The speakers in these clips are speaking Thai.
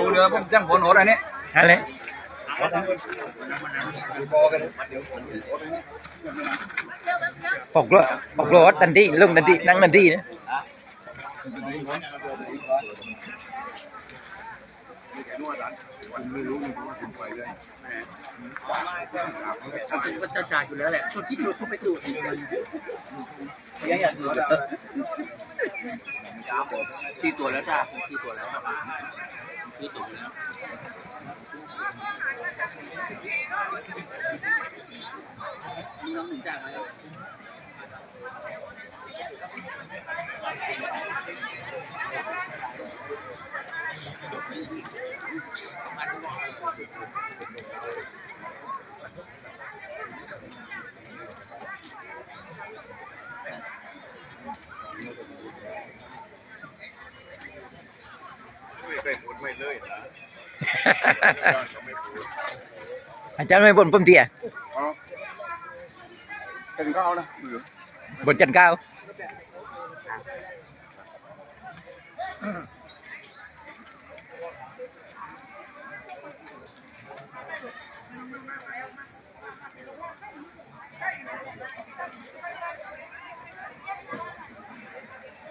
ูเรือผมจังผลโหดอันนี้อะไร บอกกันปกรถปกรถดันทีลงดันทีนั่งดันทีนะก็จะจ่ายอยู่แล้วแหละคนที่ดูเขาไปดูยังอยากดูที่ตัวแล้วจ้าที่ตัวแล้วที่ตัวแล้ว ไม่เคยพูดไม่เลยนะอาจารย์ไม่บนปุ่มเตี้ยอ๋อเป็นก็เอานะบนจันเก้า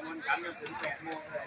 มันกันจนถึงแปดโมงเลย